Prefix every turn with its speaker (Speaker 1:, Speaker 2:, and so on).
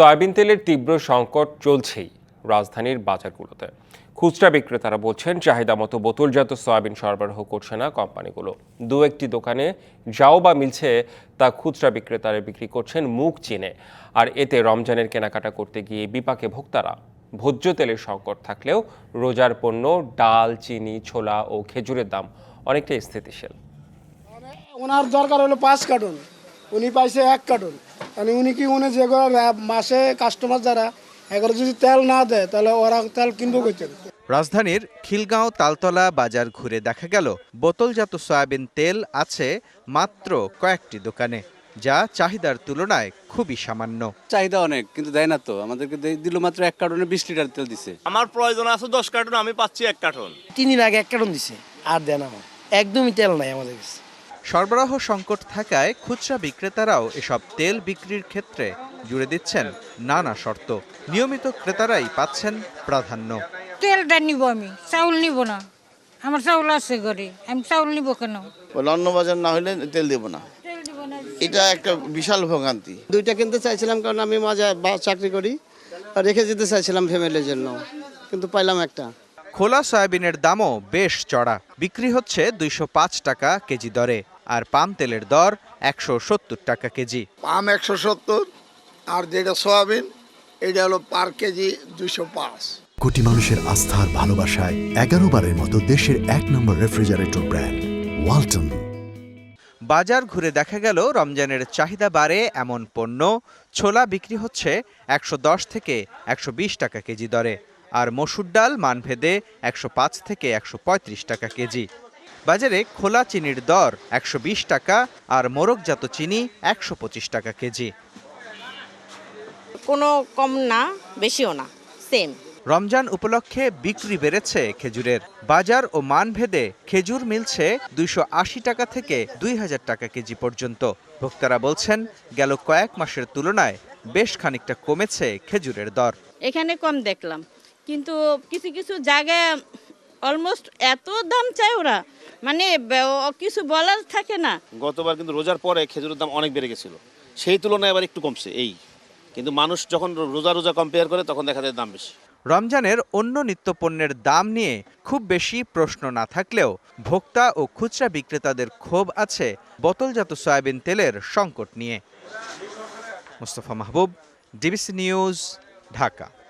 Speaker 1: Soybean তেলের তীব্র সংকট চলছেই রাজধানীর বাজারগুলোতে। খুচরা বিক্রেতারা বলছেন, চাহিদা মতো বোতলজাত সয়াবিন সরবরাহ করছে না কোম্পানিগুলো। দু একটি দোকানে যাও বা মিলছে তা খুচরা বিক্রেতারা বিক্রি করছেন মুখ চিনে। আর এতে রমজানের কেনাকাটা করতে গিয়ে বিপাকে ভোক্তারা। ভোজ্য তেলের সংকট থাকলেও রোজার পণ্য, ডাল, চিনি, ছোলা ও খেজুরের দাম অনেকটাই স্থিতিশীল।
Speaker 2: ওনার দরকার হলো পাঁচ কার্টুন। উনি পাইছে এক কার্টুন। মানে উনি কি উনি যেগুলো রা- মাসে কাস্টমার যারা এগুলো যদি তেল না দেয় তাহলে ওরা তেল কিনবো করছে
Speaker 3: রাজধানীর খিলগাঁও তালতলা বাজার ঘুরে দেখা গেল বোতলজাত সয়াবিন তেল আছে মাত্র কয়েকটি দোকানে যা চাহিদার তুলনায় খুবই সামান্য।
Speaker 4: চাহিদা অনেক কিন্তু দেয় না তো। আমাদেরকে দিল মাত্র এক কার্টনে বিশ লিটার তেল দিছে।
Speaker 5: আমার প্রয়োজন আছে দশ কার্টুন আমি পাচ্ছি এক কার্টন।
Speaker 2: তিন দিন আগে এক কার্টুন দিছে আর দেন আমার। একদমই তেল নাই আমাদের কাছে।
Speaker 3: সরবরাহ সংকট থাকায় খুচরা বিক্রেতারাও এসব তেল বিক্রির ক্ষেত্রে জুড়ে দিচ্ছেন নানা শর্ত। নিয়মিত ক্রেতারাই পাচ্ছেন প্রাধান্য।
Speaker 6: তেলটা নিব আমি চাউল নিব না। আমার চাউল আছে ঘরে আমি চাউল নিব কেন?
Speaker 7: বলে অন্য বাজার না হলে তেল দেব না।
Speaker 6: দিব না।
Speaker 7: এটা একটা বিশাল ভোগান্তি।
Speaker 8: দুইটা কিনতে চাইছিলাম কারণ আমি মাঝে বা- চাকরি করি আর রেখে যেতে চাইছিলাম ফ্যামিলির জন্য কিন্তু পাইলাম একটা।
Speaker 3: খোলা সয়াবিনের দামও বেশ চড়া। বিক্রি হচ্ছে দুইশো পাঁচ টাকা কেজি দরে। আর পাম তেলের দর একশো সত্তর টাকা কেজি।
Speaker 9: পাম একশো সত্তর আর যেটা সয়াবিন এটা হলো পার কেজি দুইশো পাঁচ।
Speaker 10: কোটি মানুষের আস্থার ভালোবাসায় এগারো বারের মতো দেশের এক নম্বর রেফ্রিজারেটর ব্র্যান্ড ওয়ালটন।
Speaker 3: বাজার ঘুরে দেখা গেল রমজানের চাহিদা বাড়ে এমন পণ্য। ছোলা বিক্রি হচ্ছে একশো দশ থেকে একশো বিশ টাকা কেজি দরে আর মসুর ডাল মানভেদে একশো পাঁচ থেকে একশো পঁয়ত্রিশ টাকা কেজি। বাজারে খোলা চিনির দর একশো বিশ টাকা আর মোরগজাত চিনি একশো পঁচিশ টাকা কেজি।
Speaker 11: কোনো কম না বেশিও না সেম
Speaker 3: রমজান উপলক্ষে বিক্রি বেড়েছে খেজুরের। বাজার ও মানভেদে খেজুর মিলছে দুইশো আশি টাকা থেকে দুই হাজার টাকা কেজি পর্যন্ত। ভোক্তারা বলছেন গেল কয়েক মাসের তুলনায় বেশ খানিকটা কমেছে খেজুরের দর।
Speaker 11: এখানে কম দেখলাম কিন্তু কিছু কিছু জায়গায় অলমোস্ট এত দাম চায় ওরা মানে কিছু বলার থাকে না।
Speaker 5: গতবার কিন্তু রোজার পরে খেজুরের দাম অনেক বেড়ে গেছিল। সেই তুলনায় এবার একটু কমছে এই। কিন্তু মানুষ যখন রোজা রোজা কম্পেয়ার করে তখন দেখা যায় দাম বেশি।
Speaker 3: রমজানের অন্য নিত্যপণ্যের দাম নিয়ে খুব বেশি প্রশ্ন না থাকলেও ভোক্তা ও খুচরা বিক্রেতাদের ক্ষোভ আছে বোতলজাত সয়াবিন তেলের সংকট নিয়ে। Mostafa Mahbub DBC news Dhaka.